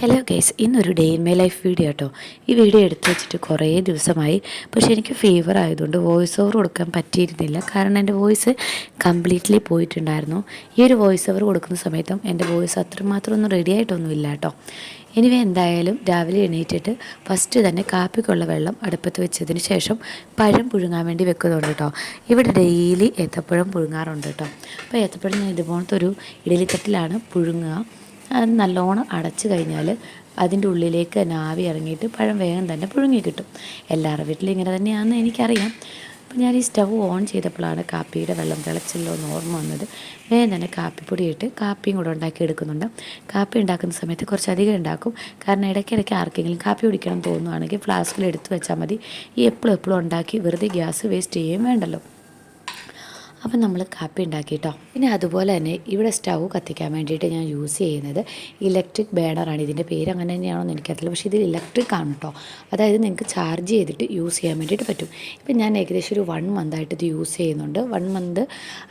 Hello guys ഇന്നൊരു day in my life video കേട്ടോ ഈ വീഡിയോ എടുത്തു വെച്ചിട്ട് കുറേ ദിവസമായി. പക്ഷേ എനിക്ക് ഫീവർ ആയതുകൊണ്ട് വോയിസ് ഓവർ കൊടുക്കാൻ പറ്റിയിരുന്നില്ല. കാരണം എന്റെ വോയിസ് കംപ്ലീറ്റ്ലി പോയിട്ടുണ്ടായിരുന്നു. ഈ ഒരു വോയിസ് ഓവർ കൊടുക്കുന്ന സമയത്തും എന്റെ വോയിസ് അത്രമാത്രം ഒന്നും റെഡി ആയിട്ടൊന്നും ഇല്ല കേട്ടോ ഇനി എന്തായാലും രാവിലെ എണീറ്റിട്ട് ഫസ്റ്റ് തന്നെ കാപ്പിക്കുള്ള വെള്ളം അടുപ്പത്ത് വെച്ചതിന് ശേഷം പഴം പുഴുങ്ങാൻ വേണ്ടി വെക്കുന്നുണ്ട് കേട്ടോ ഇവിടെ ഡെയിലി ഏത്തപ്പഴം പുഴുങ്ങാറുണ്ട് കേട്ടോ അപ്പോൾ ഏത്തപ്പഴം ഞാൻ ഇതുപോലത്തെ ഒരു ഇഡലിത്തട്ടിലാണ് പുഴുങ്ങുക. അത് നല്ലോണം അടച്ചു കഴിഞ്ഞാൽ അതിന്റെ ഉള്ളിലേക്ക് ആവി ഇറങ്ങിയിട്ട് പഴം വേഗം തന്നെ പുഴുങ്ങി കിട്ടും. എല്ലാവരുടെ വീട്ടിലും ഇങ്ങനെ തന്നെയാണെന്ന് എനിക്കറിയാം. അപ്പോൾ ഞാൻ ഈ സ്റ്റവ് ഓൺ ചെയ്തപ്പോഴാണ് കാപ്പിയുടെ വെള്ളം തിളച്ചല്ലോ എന്ന് ഓർമ്മ വന്നത്. വേഗം തന്നെ കാപ്പിപ്പൊടി ഇട്ട് കാപ്പിയും കൂടെ ഉണ്ടാക്കി എടുക്കുന്നുണ്ട്. കാപ്പി ഉണ്ടാക്കുന്ന സമയത്ത് കുറച്ചധികം ഉണ്ടാക്കും. കാരണം ഇടയ്ക്കിടയ്ക്ക് ആർക്കെങ്കിലും കാപ്പി കുടിക്കണം തോന്നുവാണെങ്കിൽ ഫ്ലാസ്കിൽ എടുത്തു വെച്ചാൽ മതി. ഈ എപ്പോഴും എപ്പോഴും ഉണ്ടാക്കി വെറുതെ ഗ്യാസ് വേസ്റ്റ് ചെയ്യുകയും വേണ്ടല്ലോ. അപ്പം നമ്മൾ കാപ്പി ഉണ്ടാക്കി കേട്ടോ പിന്നെ അതുപോലെ തന്നെ ഇവിടെ സ്റ്റൗ കത്തിക്കാൻ വേണ്ടിയിട്ട് ഞാൻ യൂസ് ചെയ്യുന്നത് ഇലക്ട്രിക് ബേണറാണ് ഇതിന്റെ പേര് അങ്ങനെ തന്നെയാണോ എനിക്കറിയില്ല. പക്ഷേ ഇത് ഇലക്ട്രിക് ആണ് കേട്ടോ അതായത് നിങ്ങൾക്ക് ചാർജ് ചെയ്തിട്ട് യൂസ് ചെയ്യാൻ വേണ്ടിയിട്ട് പറ്റും. ഇപ്പം ഞാൻ ഏകദേശം ഒരു വൺ മന്ത് ആയിട്ട് ഇത് യൂസ് ചെയ്യുന്നുണ്ട്. വൺ മന്ത്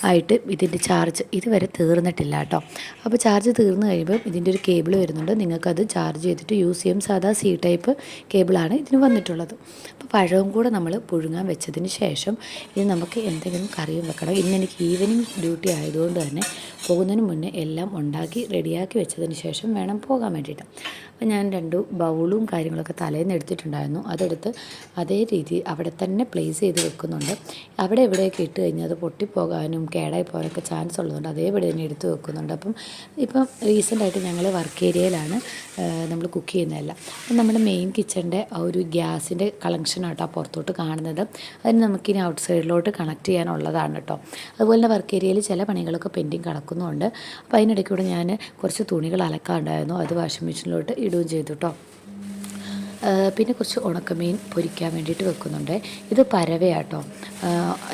ആയിട്ട് ഇതിന്റെ ചാർജ് ഇതുവരെ തീർന്നിട്ടില്ല കേട്ടോ അപ്പോൾ ചാർജ് തീർന്നു കഴിയുമ്പോൾ ഇതിന്റെ ഒരു കേബിൾ വരുന്നുണ്ട്. നിങ്ങൾക്കത് ചാർജ് ചെയ്തിട്ട് യൂസ് ചെയ്യും. സാധാ സി ടൈപ്പ് കേബിളാണ് ഇതിന് വന്നിട്ടുള്ളത്. അപ്പോൾ പഴവും കൂടെ നമ്മൾ പുഴുങ്ങാൻ വെച്ചതിന് ശേഷം ഇത് നമുക്ക് എന്തെങ്കിലും കറിയും വെക്കണം. ഇന്ന് എനിക്ക് ഈവനിങ് ഡ്യൂട്ടി ആയതുകൊണ്ട് തന്നെ പോകുന്നതിന് മുന്നേ എല്ലാം ഉണ്ടാക്കി റെഡിയാക്കി വെച്ചതിന് ശേഷം വേണം പോകാൻ വേണ്ടിയിട്ട്. അപ്പോൾ ഞാൻ രണ്ട് ബൗളും കാര്യങ്ങളൊക്കെ തലേന്ന് എടുത്തിട്ടുണ്ടായിരുന്നു. അതെടുത്ത് അതേ രീതി അവിടെ തന്നെ പ്ലേസ് ചെയ്ത് വെക്കുന്നുണ്ട്. അവിടെ എവിടെയൊക്കെ ഇട്ട് കഴിഞ്ഞാൽ അത് പൊട്ടിപ്പോകാനും കേടായി പോകാനൊക്കെ ചാൻസ് ഉള്ളതുകൊണ്ട് അതേപടി തന്നെ എടുത്ത് വെക്കുന്നുണ്ട്. അപ്പം ഇപ്പം റീസെന്റായിട്ട് ഞങ്ങൾ വർക്ക് ഏരിയയിലാണ് നമ്മൾ കുക്ക് ചെയ്യുന്നതല്ല. അപ്പം നമ്മുടെ മെയിൻ കിച്ചണിന്റെ ആ ഒരു ഗ്യാസിന്റെ കളക്ഷനാട്ടോ പുറത്തോട്ട് കാണുന്നത്. അതിന് നമുക്കിനി ഔട്ട് സൈഡിലോട്ട് കണക്ട് ചെയ്യാനുള്ളതാണ് കേട്ടോ. അതുപോലെ തന്നെ വർക്ക് ഏരിയയിൽ ചില പണികളൊക്കെ പെൻഡിങ് കിടക്കുന്നുണ്ട്. അപ്പോൾ അതിനിടയ്ക്കൂടെ ഞാൻ കുറച്ച് തുണികൾ അലക്കാണ്ടായിരുന്നു. അത് വാഷിംഗ് മെഷീനിലോട്ട് ഇടുകയും ചെയ്തു കേട്ടോ പിന്നെ കുറച്ച് ഉണക്കമീൻ പൊരിക്കാൻ വേണ്ടിയിട്ട് വെക്കുന്നുണ്ട്. ഇത് പരവയാട്ടോ.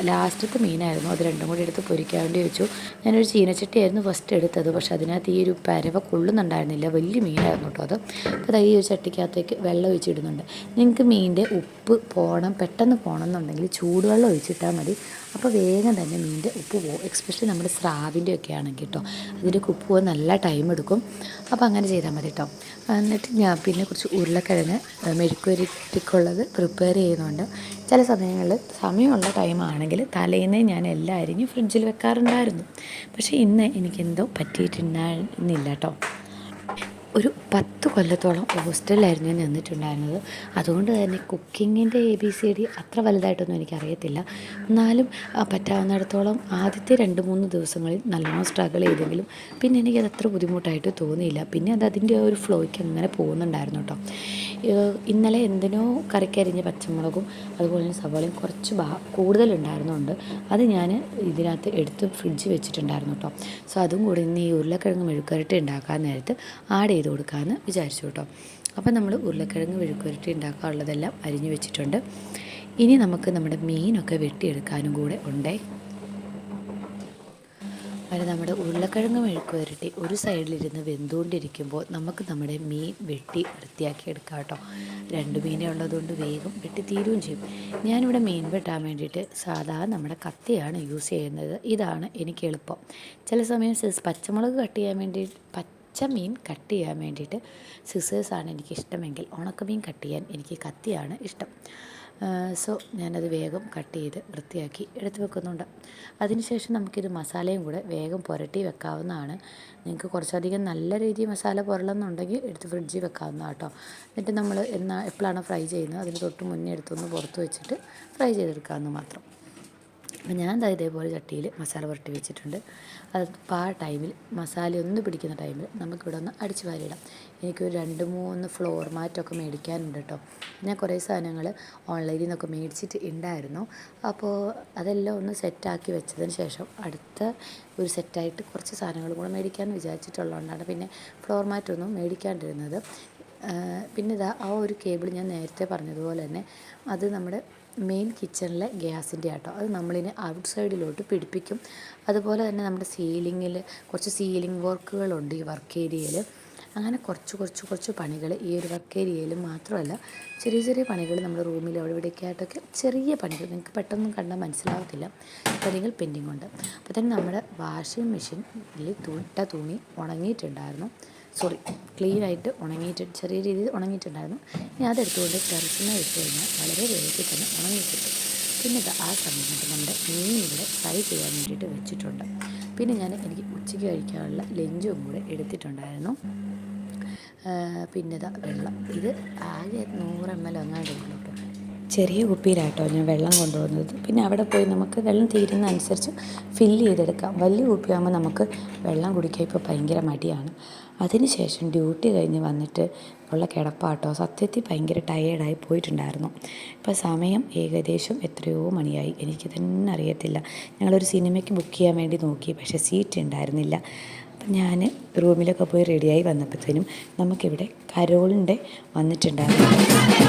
ലാസ്റ്റത്തെ മീനായിരുന്നു. അത് രണ്ടും കൂടി എടുത്ത് പൊരിക്കാൻ വേണ്ടി വെച്ചു. ഞാനൊരു ചീനച്ചട്ടിയായിരുന്നു ഫസ്റ്റ് എടുത്തത്. പക്ഷേ അതിനകത്ത് ഈ ഒരു പരവ കൊള്ളുന്നുണ്ടായിരുന്നില്ല. വലിയ മീനായിരുന്നു കേട്ടോ അത്. അപ്പോൾ ഈ ഒരു ചട്ടിക്കകത്തേക്ക് വെള്ളം ഒഴിച്ചിടുന്നുണ്ട്. നിങ്ങൾക്ക് മീനിന്റെ ഉപ്പ് പോകണം പെട്ടെന്ന് പോകണം എന്നുണ്ടെങ്കിൽ ചൂടുവെള്ളം ഒഴിച്ചിട്ടാൽ മതി. അപ്പോൾ വേഗം തന്നെ മീനിന്റെ ഉപ്പ് പോകും എക്സ്പെഷ്യലി നമ്മുടെ സ്രാവിന്റെ ഒക്കെ ആണെങ്കിൽ കേട്ടോ. അതിന്റെ ഉപ്പ് പോകാൻ നല്ല ടൈം എടുക്കും. അപ്പോൾ അങ്ങനെ ചെയ്താൽ മതി കേട്ടോ. എന്നിട്ട് ഞാൻ പിന്നെ കുറച്ച് ഉരുളക്കിഴങ്ങ് മെഴുക്കുവരട്ടിക്കുള്ളത് പ്രിപ്പയർ ചെയ്യുന്നുണ്ട്. ചില സമയങ്ങളിൽ സമയമുള്ള ടൈമാണെങ്കിൽ തലേന്നേ ഞാൻ എല്ലാം അരിഞ്ഞ് ഫ്രിഡ്ജിൽ വെക്കാറുണ്ടായിരുന്നു. പക്ഷേ ഇന്ന് എനിക്കെന്തോ പറ്റിയിട്ടുണ്ടായിരുന്നില്ല കേട്ടോ ഒരു പത്ത് കൊല്ലത്തോളം ഹോസ്റ്റലിലായിരുന്നു ഞാൻ നിന്നിട്ടുണ്ടായിരുന്നത്. അതുകൊണ്ട് തന്നെ കുക്കിങ്ങിന്റെ എ ബി സി ഡി അത്ര വലുതായിട്ടൊന്നും എനിക്കറിയത്തില്ല. എന്നാലും പറ്റാവുന്നിടത്തോളം ആദ്യത്തെ രണ്ട് മൂന്ന് ദിവസങ്ങളിൽ നല്ലോണം സ്ട്രഗിൾ ചെയ്തെങ്കിലും പിന്നെ എനിക്കത് അത്ര ബുദ്ധിമുട്ടായിട്ട് തോന്നിയില്ല. പിന്നെ അത് അതിന്റെ ഒരു ഫ്ലോയ്ക്ക് അങ്ങനെ പോകുന്നുണ്ടായിരുന്നു കേട്ടോ. ഇന്നലെ എന്തിനോ കറിക്കരിഞ്ഞ പച്ചമുളകും അതുപോലെ തന്നെ സവാളയും കുറച്ച് കൂടുതലുണ്ടായിരുന്നുണ്ട്. അത് ഞാൻ ഇതിനകത്ത് എടുത്ത് ഫ്രിഡ്ജ് വെച്ചിട്ടുണ്ടായിരുന്നു കേട്ടോ. സോ അതും കൂടി ഇന്ന് ഈ ഉരുളക്കിഴങ്ങ് മെഴുക്കരട്ടി ഉണ്ടാക്കാൻ നേരത്ത് ആഡ് ചെയ്ത് കൊടുക്കാമെന്ന് വിചാരിച്ചു കേട്ടോ. അപ്പോൾ നമ്മൾ ഉരുളക്കിഴങ്ങ് മെഴുക്കുരട്ടി ഉണ്ടാക്കാനുള്ളതെല്ലാം അരിഞ്ഞു വെച്ചിട്ടുണ്ട്. ഇനി നമുക്ക് നമ്മുടെ മീനൊക്കെ വെട്ടിയെടുക്കാനും കൂടെ ഉണ്ടേ. അത് നമ്മുടെ ഉരുളക്കിഴങ്ങ് മെഴുക്ക് വരട്ടി ഒരു സൈഡിലിരുന്ന് വെന്തുകൊണ്ടിരിക്കുമ്പോൾ നമുക്ക് നമ്മുടെ മീൻ വെട്ടി വൃത്തിയാക്കി എടുക്കാം കേട്ടോ. രണ്ട് മീനേ ഉള്ളതുകൊണ്ട് വേഗം വെട്ടി തീരുകയും ചെയ്യും. ഞാനിവിടെ മീൻ വെട്ടാൻ വേണ്ടിയിട്ട് സാധാരണ നമ്മുടെ കത്തിയാണ് യൂസ് ചെയ്യുന്നത്. ഇതാണ് എനിക്ക് എളുപ്പം. ചില സമയം പച്ചമുളക് കട്ട് ചെയ്യാൻ വേണ്ടി പച്ച മീൻ കട്ട് ചെയ്യാൻ വേണ്ടിയിട്ട് സിസേഴ്സാണ് എനിക്ക് ഇഷ്ടമെങ്കിൽ ഉണക്കമീൻ കട്ട് ചെയ്യാൻ എനിക്ക് കത്തിയാണ് ഇഷ്ടം. സോ ഞാനത് വേഗം കട്ട് ചെയ്ത് വൃത്തിയാക്കി എടുത്തു വെക്കുന്നുണ്ട്. അതിനുശേഷം നമുക്കിത് മസാലയും കൂടെ വേഗം പുരട്ടി വെക്കാവുന്നതാണ്. നിങ്ങൾക്ക് കുറച്ചധികം നല്ല രീതിയിൽ മസാല പുരളെന്നുണ്ടെങ്കിൽ എടുത്ത് ഫ്രിഡ്ജിൽ വെക്കാവുന്ന കേട്ടോ. എന്നിട്ട് നമ്മൾ എന്നാ എപ്പോഴാണ് ഫ്രൈ ചെയ്യുന്നത് അതിന് തൊട്ട് മുന്നേ എടുത്തൊന്ന് പുറത്ത് വെച്ചിട്ട് ഫ്രൈ ചെയ്തെടുക്കാമെന്ന് മാത്രം. അപ്പം ഞാൻ ഇതേപോലെ ചട്ടിയിൽ മസാല പുരട്ടി വെച്ചിട്ടുണ്ട്. അത് ആ ടൈമിൽ മസാല ഒന്ന് പിടിക്കുന്ന ടൈമിൽ നമുക്കിവിടെ ഒന്ന് അടിച്ച് വാരിയിടാം. എനിക്കൊരു രണ്ട് മൂന്ന് ഫ്ലോർ മാറ്റൊക്കെ മേടിക്കാനുണ്ട് കേട്ടോ. ഞാൻ കുറേ സാധനങ്ങൾ ഓൺലൈനിൽ നിന്നൊക്കെ മേടിച്ചിട്ട് ഉണ്ടായിരുന്നു. അപ്പോൾ അതെല്ലാം ഒന്ന് സെറ്റാക്കി വെച്ചതിന് ശേഷം അടുത്ത ഒരു സെറ്റായിട്ട് കുറച്ച് സാധനങ്ങൾ കൂടെ മേടിക്കാമെന്ന് വിചാരിച്ചിട്ടുള്ളതുകൊണ്ടാണ് പിന്നെ ഫ്ലോർ മാറ്റൊന്നും മേടിക്കാണ്ടിരുന്നത്. പിന്നെ ഇതാ ആ ഒരു കേബിൾ ഞാൻ നേരത്തെ പറഞ്ഞതുപോലെ തന്നെ അത് നമ്മുടെ മെയിൻ കിച്ചണിലെ ഗ്യാസിന്റെ ആട്ടോ. അത് നമ്മളിനി ഔട്ട് സൈഡിലോട്ട് പിടിപ്പിക്കും. അതുപോലെ തന്നെ നമ്മുടെ സീലിങ്ങിൽ കുറച്ച് സീലിംഗ് വർക്കുകളുണ്ട് ഈ വർക്ക് ഏരിയയിൽ അങ്ങനെ കുറച്ച് കുറച്ച് കുറച്ച് പണികൾ ഈ ഒരു വർക്ക് ഏരിയയിൽ മാത്രമല്ല ചെറിയ ചെറിയ പണികൾ നമ്മുടെ റൂമിൽ അവിടെ ഇവിടെയൊക്കെ ആയിട്ടൊക്കെ ചെറിയ പണികൾ നിങ്ങൾക്ക് പെട്ടെന്ന് കണ്ടാൽ മനസ്സിലാവത്തില്ല. പണികൾ പെൻഡിങ് ഉണ്ട് അപ്പോൾ തന്നെ നമ്മുടെ വാഷിംഗ് മെഷീനിൽ തുട്ട തുണി ഉണങ്ങിയിട്ടുണ്ടായിരുന്നു. സോറി ക്ലീൻ ആയിട്ട് ഉണങ്ങിയിട്ട് ചെറിയ രീതിയിൽ ഉണങ്ങിയിട്ടുണ്ടായിരുന്നു. ഇനി അതെടുത്തുകൊണ്ട് ടെറസിനെ വെച്ച് കഴിഞ്ഞാൽ വളരെ വേഗത്തിൽ തന്നെ ഉണങ്ങി കിട്ടും. പിന്നെ ഇത് ആ സമയത്ത് നമ്മുടെ മീൻ ഇവിടെ ഫ്രൈ ചെയ്യാൻ വേണ്ടിയിട്ട് വെച്ചിട്ടുണ്ട്. പിന്നെ ഞാൻ എനിക്ക് ഉച്ചയ്ക്ക് കഴിക്കാനുള്ള ലഞ്ചും കൂടെ എടുത്തിട്ടുണ്ടായിരുന്നു. പിന്നെ ഇതാ വെള്ളം. ഇത് ആകെ നൂറ് എം എൽ ഉള്ളൂ ചെറിയ കുപ്പിയിലാട്ടോ ഞാൻ വെള്ളം കൊണ്ടുവന്നത്. പിന്നെ അവിടെ പോയി നമുക്ക് വെള്ളം തീരുന്ന അനുസരിച്ച് ഫില്ല് ചെയ്തെടുക്കാം. വലിയ കുപ്പിയാകുമ്പോൾ നമുക്ക് വെള്ളം കുടിക്കാൻ ഇപ്പോൾ ഭയങ്കര മടിയാണ്. അതിനുശേഷം ഡ്യൂട്ടി കഴിഞ്ഞ് വന്നിട്ട് ഉള്ള കിടപ്പാട്ടോ. സത്യത്തിൽ ഭയങ്കര ടയേർഡായി പോയിട്ടുണ്ടായിരുന്നു. ഇപ്പോൾ സമയം ഏകദേശം എത്രയോ മണിയായി. എനിക്ക് തന്നെ അറിയത്തില്ല. ഞങ്ങളൊരു സിനിമയ്ക്ക് ബുക്ക് ചെയ്യാൻ വേണ്ടി നോക്കി. പക്ഷേ സീറ്റ് ഉണ്ടായിരുന്നില്ല. അപ്പം ഞാൻ റൂമിലൊക്കെ പോയി റെഡിയായി വന്നപ്പോഴത്തേനും നമുക്കിവിടെ കരോളിന്റെ വന്നിട്ടുണ്ടായിരുന്നു.